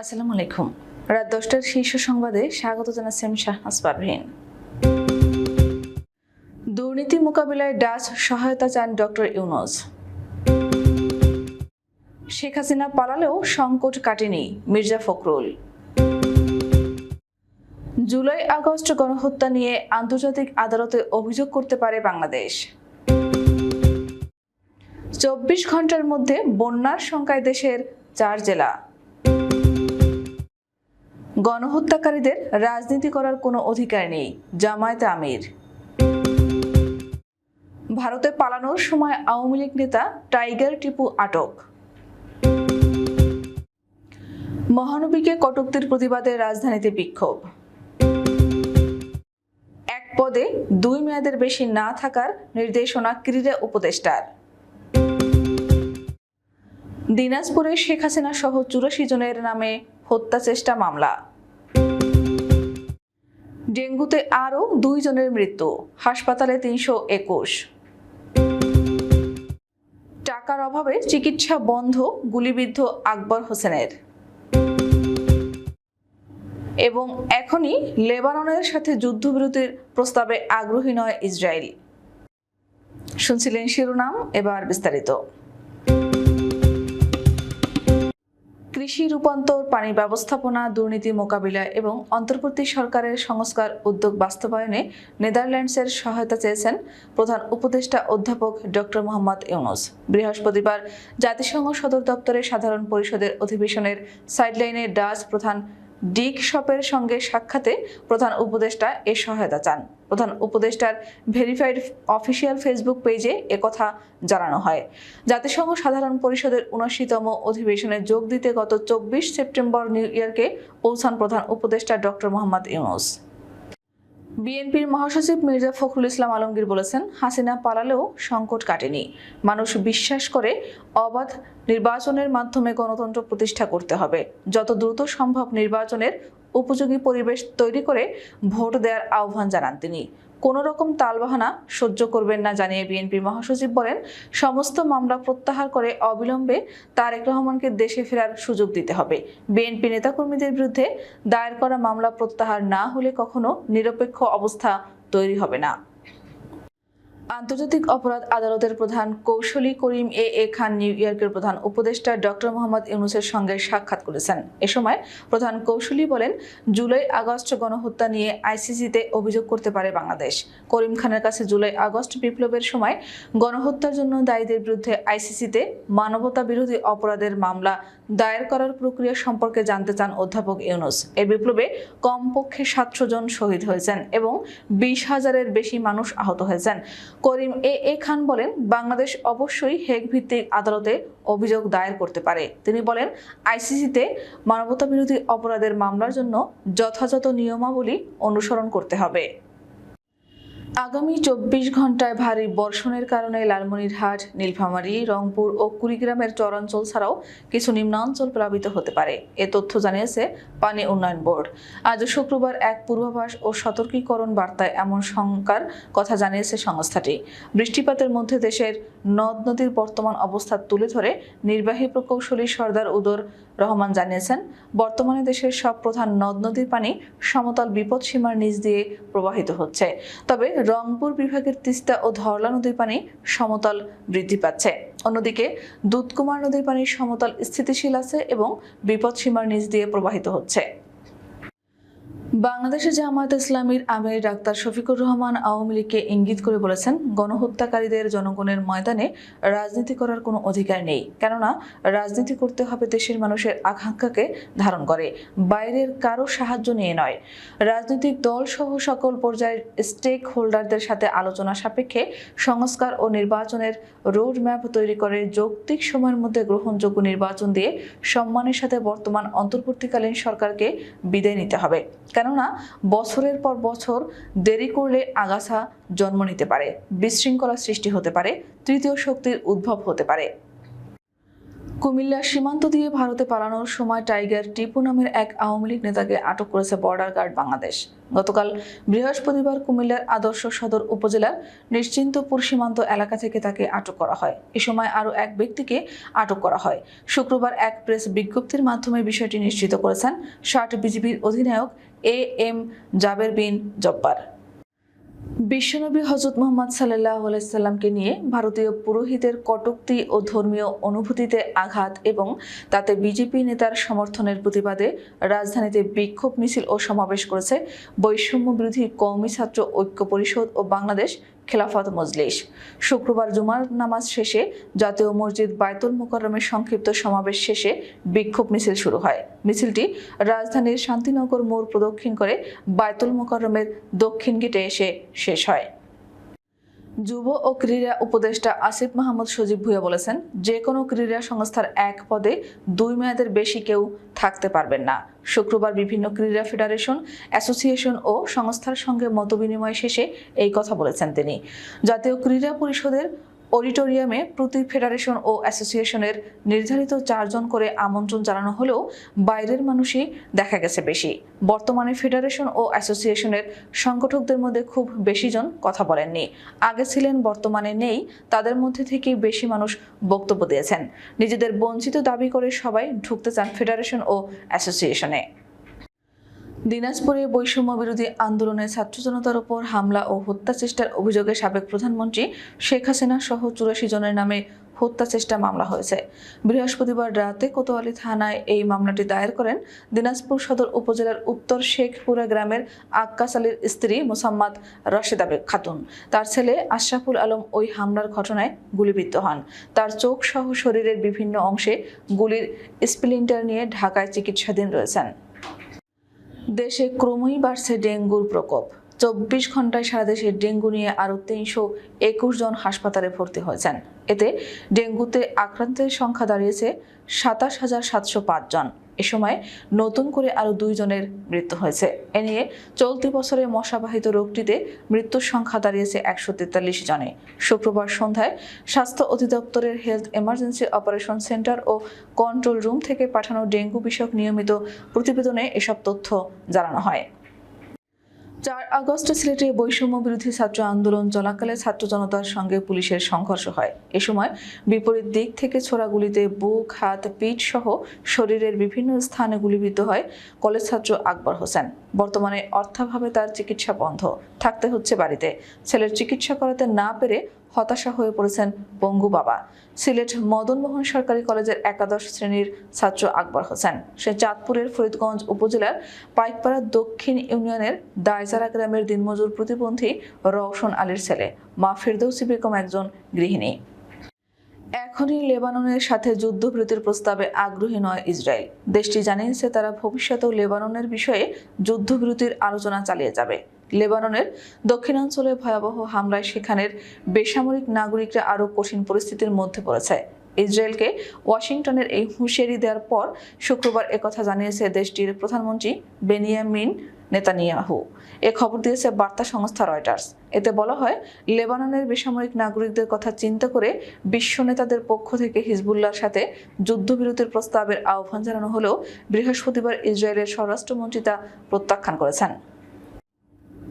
আসসালামু আলাইকুম। রাত দশটার শীর্ষ সংবাদে স্বাগত জানাচ্ছি আমি শাহনাজ পারভীন। দুর্নীতি মোকাবিলায় ডাচ সহায়তা চান ডক্টর ইউনুস। শেখ হাসিনা পালালেও সংকট কাটেনি মির্জা ফখরুল। জুলাই আগস্ট গণহত্যা নিয়ে আন্তর্জাতিক আদালতে অভিযোগ করতে পারে বাংলাদেশ। চব্বিশ ঘণ্টার মধ্যে বন্যার সংখ্যায় দেশের চার জেলা। গণহত্যাকারীদের রাজনীতি করার কোনো অধিকার নেই, জামায়াত আমির। ভারতে পালানোর সময় আওয়ামী লীগ নেতা টাইগার টিপু আটক। মহানবীকে কটুক্তির প্রতিবাদে রাজধানীতে বিক্ষোভ। এক পদে দুই মেয়াদের বেশি না থাকার নির্দেশনা ক্রীড়া উপদেষ্টার। দিনাজপুরে শেখ হাসিনা সহ চুরাশি জনের নামে হত্যা চেষ্টা মামলা। ডেঙ্গুতে আরও দুই জনের মৃত্যু, হাসপাতালে তিনশো একুশ। টাকার অভাবে চিকিৎসা বন্ধ, গুলিবিদ্ধ আকবর হোসেনের। এবং এখনই লেবাননের সাথে যুদ্ধবিরতির প্রস্তাবে আগ্রহী নয় ইসরায়েল। শুনছিলেন শিরোনাম, এবার বিস্তারিত। কৃষি রূপান্তর, পানি ব্যবস্থাপনা, দুর্নীতি মোকাবিলা এবং অন্তর্বর্তী সরকারের সংস্কার উদ্যোগ বাস্তবায়নে নেদারল্যান্ডসের সহায়তা চেয়েছেন প্রধান উপদেষ্টা অধ্যাপক ডক্টর মোহাম্মদ ইউনুস। বৃহস্পতিবার জাতিসংঘ সদর দপ্তরের সাধারণ পরিষদের অধিবেশনের সাইডলাইনে ডাচ প্রধান ডিক শপের সঙ্গে সাক্ষাতে প্রধান উপদেষ্টা এ সহায়তা চান। প্রধান উপদেষ্টার ভেরিফাইড অফিসিয়াল ফেসবুক পেজে একথা জানানো হয়। জাতিসংঘ সাধারণ পরিষদের উনআশিতম অধিবেশনে যোগ দিতে গত চব্বিশ সেপ্টেম্বর নিউ ইয়র্কে পৌঁছান প্রধান উপদেষ্টা ডক্টর মোহাম্মদ ইউনুস। বিএনপির মহাসচিব মির্জা ফখরুল ইসলাম আলমগীর বলেছেন, হাসিনা পালালেও সংকট কাটেনি। মানুষ বিশ্বাস করে অবাধ নির্বাচনের মাধ্যমে গণতন্ত্র প্রতিষ্ঠা করতে হবে। যত দ্রুত সম্ভব নির্বাচনের উপযোগী পরিবেশ তৈরি করে ভোট দেওয়ার আহ্বান জানান তিনি। কোনো রকম তালবাহানা সহ্য করবেন না জানিয়ে বিএনপি মহাসচিব বলেন, সমস্ত মামলা প্রত্যাহার করে অবিলম্বে তারেক রহমানকে দেশে ফেরার সুযোগ দিতে হবে। বিএনপি নেতাকর্মীদের বিরুদ্ধে দায়ের করা মামলা প্রত্যাহার না হলে কখনো নিরপেক্ষ অবস্থা তৈরি হবে না। আন্তর্জাতিক অপরাধ আদালতের প্রধান কৌশলী করিম এ এ খান নিউ ইয়র্কের প্রধান উপদেষ্টা ডক্টর মোহাম্মদ ইউনুসের সঙ্গে সাক্ষাৎ করেছেন। এ সময় প্রধান কৌশলী বলেন, জুলাই আগস্ট গণহত্যা নিয়ে আইসিসিতে অভিযোগ করতে পারে বাংলাদেশ। করিম খানের কাছে জুলাই আগস্ট বিপ্লবের সময় গণহত্যার জন্য দায়ীদের বিরুদ্ধে আইসিসিতে মানবতা বিরোধী অপরাধের মামলা দায়ের করার প্রক্রিয়া সম্পর্কে জানতে চান অধ্যাপক ইউনুস। এই বিপ্লবে কমপক্ষে সাতশো জন শহীদ হয়েছেন এবং বিশ হাজারের বেশি মানুষ আহত হয়েছেন। করিম এ এ খান বলেন, বাংলাদেশ অবশ্যই হেগ ভিত্তিক আদালতে অভিযোগ দায়ের করতে পারে। তিনি বলেন, আইসিসিতে মানবতা বিরোধী অপরাধের মামলার জন্য যথাযথ নিয়মাবলী অনুসরণ করতে হবে। আগামী চব্বিশ ঘন্টায় ভারী বর্ষণের কারণে লালমনিরহাট, নীলফামারী, রংপুর ও কুড়িগ্রামের চরাঞ্চল ছাড়াও কিছু নিম্নাঞ্চল প্লাবিত হতে পারে। এ তথ্য জানিয়েছে পানি উন্নয়ন বোর্ড। আজ শুক্রবার এক পূর্বাভাস ও সতর্কীকরণ বার্তায় এমন শঙ্কার কথা জানিয়েছে সংস্থাটি। বৃষ্টিপাতের মধ্যে দেশের নদ নদীর বর্তমান অবস্থা তুলে ধরে নির্বাহী প্রকৌশলী সর্দার উদর রহমান জানিয়েছেন, বর্তমানে দেশের সব প্রধান নদ নদীর পানি সমতল বিপদসীমার নিচ দিয়ে প্রবাহিত হচ্ছে। তবে রংপুর বিভাগের তিস্তা ও ধরলা নদীর পানি সমতল বৃদ্ধি পাচ্ছে। অন্যদিকে দুধকুমার নদীর পানির সমতল স্থিতিশীল আছে এবং বিপদসীমার নিচ দিয়ে প্রবাহিত হচ্ছে। বাংলাদেশে জামায়াত ইসলামীর আমির ডাক্তার শফিকুর রহমান আওয়ামী লীগকে ইঙ্গিত করে বলেছেন, গণহত্যাকারীদের জনগণের ময়দানে রাজনীতি করার কোনো অধিকার নেই। কেননা, রাজনীতি করতে হবে দেশের মানুষের আকাঙ্ক্ষাকে ধারণ করে, বাইরের কারও সাহায্য নিয়ে নয়। রাজনৈতিক দল সহ সকল পর্যায়ের স্টেক হোল্ডারদের সাথে আলোচনা সাপেক্ষে সংস্কার ও নির্বাচনের রোড ম্যাপ তৈরি করে যৌক্তিক সময়ের মধ্যে গ্রহণযোগ্য নির্বাচন দিয়ে সম্মানের সাথে বর্তমান অন্তর্বর্তীকালীন সরকারকে বিদায় নিতে হবে। কেননা বছরের পর বছর দেরি করলে আগাছা জন্ম নিতে পারে, বিশৃঙ্খলা সৃষ্টি হতে পারে, তৃতীয় শক্তির উদ্ভব হতে পারে। কুমিল্লার সীমান্ত দিয়ে ভারতে পালানোর সময় টাইগার টিপু নামের এক আওয়ামী লীগ নেতাকে আটক করেছে বর্ডার গার্ড বাংলাদেশ। গতকাল বৃহস্পতিবার কুমিল্লার আদর্শ সদর উপজেলার নিশ্চিন্তপুর সীমান্ত এলাকা থেকে তাকে আটক করা হয়। এ সময় আরও এক ব্যক্তিকে আটক করা হয়। শুক্রবার এক প্রেস বিজ্ঞপ্তির মাধ্যমে বিষয়টি নিশ্চিত করেছেন ষাট বিজিবির অধিনায়ক এ এম জাবের বিন জব্বার। বিশ্বনবী হজরত মোহাম্মদ সাল্লাহ আলাইসাল্লামকে নিয়ে ভারতীয় পুরোহিতের কটুক্তি ও ধর্মীয় অনুভূতিতে আঘাত এবং তাতে বিজেপি নেতার সমর্থনের প্রতিবাদে রাজধানীতে বিক্ষোভ মিছিল ও সমাবেশ করেছে বৈষম্য বিরোধী কওমি ছাত্র ঐক্য পরিষদ ও বাংলাদেশ খেলাফত মজলিস। শুক্রবার জুমার নামাজ শেষে জাতীয় মসজিদ বায়তুল মোকরমের সংক্ষিপ্ত সমাবেশ শেষে বিক্ষোভ মিছিল শুরু হয়। মিছিলটি রাজধানীর শান্তিনগর মোড় প্রদক্ষিণ করে বায়তুল মোকাররমের দক্ষিণ গেটে এসে শেষ হয়। যুব ও ক্রীড়া উপদেষ্টা আসিফ মাহমুদ সজীব ভুঁইয়া বলেছেন যে কোনো ক্রীড়া সংস্থার এক পদে দুই মেয়াদের বেশি কেউ থাকতে পারবেন না। শুক্রবার বিভিন্ন ক্রীড়া ফেডারেশন, অ্যাসোসিয়েশন ও সংস্থার সঙ্গে মতবিনিময় শেষে এই কথা বলেছেন তিনি। জাতীয় ক্রীড়া পরিষদের অডিটোরিয়ামে প্রতি ফেডারেশন ও অ্যাসোসিয়েশনের নির্ধারিত চারজন করে আমন্ত্রণ জানানো হলেও বাইরের মানুষই দেখা গেছে বেশি। বর্তমানে ফেডারেশন ও অ্যাসোসিয়েশনের সংগঠকদের মধ্যে খুব বেশি জন কথা বলেননি। আগে ছিলেন, বর্তমানে নেই। তাদের মধ্যে থেকেই বেশি মানুষ বক্তব্য দিয়েছেন। নিজেদের বঞ্চিত দাবি করে সবাই ঢুকতে চান ফেডারেশন ও অ্যাসোসিয়েশনে। দিনাজপুরে বৈষম্য বিরোধী আন্দোলনে ছাত্র জনতার উপর হামলা ও হত্যা চেষ্টার অভিযোগে সাবেক প্রধানমন্ত্রী শেখ হাসিনা সহ চুরাশি জনের নামে হত্যা চেষ্টা মামলা হয়েছে। বৃহস্পতিবার রাতে কোতোয়ালি থানায় এই মামলাটি দায়ের করেন দিনাজপুর সদর উপজেলার উত্তর শেখপুরা গ্রামের আক্কাস আলীর স্ত্রী মোসাম্মদ রশেদা খাতুন। তার ছেলে আশরাফুল আলম ওই হামলার ঘটনায় গুলিবিদ্ধ হন। তার চোখ সহ শরীরের বিভিন্ন অংশে গুলির স্প্লিন্টার নিয়ে ঢাকায় চিকিৎসাধীন রয়েছেন। দেশে ক্রমেই বাড়ছে ডেঙ্গুর প্রকোপ। চব্বিশ ঘন্টায় সারা দেশে ডেঙ্গু নিয়ে আরও তিনশো একুশ জন হাসপাতালে ভর্তি হয়েছেন। এতে ডেঙ্গুতে আক্রান্তের সংখ্যা দাঁড়িয়েছে সাতাশ হাজার সাতশো পাঁচ জন। এ সময় নতুন করে আরও দুইজনের মৃত্যু হয়েছে। এ নিয়ে চলতি বছরে মশাবাহিত রোগটিতে মৃত্যুর সংখ্যা দাঁড়িয়েছে একশো তেতাল্লিশ জনে। শুক্রবার সন্ধ্যায় স্বাস্থ্য অধিদপ্তরের হেলথ এমার্জেন্সি অপারেশন সেন্টার ও কন্ট্রোল রুম থেকে পাঠানো ডেঙ্গু বিষয়ক নিয়মিত প্রতিবেদনে এসব তথ্য জানানো হয়। চার আগস্ট সিলেটে বৈষম্য বিরোধী ছাত্র আন্দোলন চলাকালে ছাত্র জনতার সঙ্গে পুলিশের সংঘর্ষ হয়। এ সময় বিপরীত দিক থেকে ছোড়া গুলিতে বুক, হাত, পিঠ সহ শরীরের বিভিন্ন স্থানে গুলিবিদ্ধ হয় কলেজ ছাত্র আকবর হোসেন। বর্তমানে অর্থাভাবে তার চিকিৎসা বন্ধ। থাকতে হচ্ছে বাড়িতে। ছেলের চিকিৎসা করাতে না পেরে হতাশা হয়ে পড়েছেন পঙ্গু বাবা। সিলেট মদনমোহন সরকারি কলেজের একাদশ শ্রেণির ছাত্র আকবর হোসেন। সে চাঁদপুরের ফরিদগঞ্জ উপজেলার পাইকপাড়া দক্ষিণ ইউনিয়নের দায়জারা গ্রামের দিনমজুর প্রতিবন্ধী রওশন আলীর ছেলে, মা ফেরদৌসি বেগম একজন গৃহিণী। এখনই লেবাননের সাথে যুদ্ধবিরতির প্রস্তাবে আগ্রহী নয় ইসরায়েল। দেশটি জানিয়েছে তারা ভবিষ্যতেও লেবাননের বিষয়ে যুদ্ধবিরতির আলোচনা চালিয়ে যাবে। লেবাননের দক্ষিণাঞ্চলে ভয়াবহ হামলায় সেখানের বেসামরিক নাগরিকরা আরও কঠিন পরিস্থিতির মধ্যে পড়েছে। ইসরায়েলকে ওয়াশিংটনের এই হুঁশিয়ারি দেওয়ার পর শুক্রবার একথা জানিয়েছে দেশটির প্রধানমন্ত্রী বেনিয়ামিন নেতানিয়াহু। এ খবর দিয়েছে বার্তা সংস্থা রয়টার্স। এতে বলা হয়, লেবাননের বেসামরিক নাগরিকদের কথা চিন্তা করে বিশ্ব নেতাদের পক্ষ থেকে হিজবুল্লাহর সাথে যুদ্ধবিরতির প্রস্তাবের আহ্বান জানানো হলেও বৃহস্পতিবার ইসরায়েলের স্বরাষ্ট্রমন্ত্রী তা প্রত্যাখ্যান করেছেন।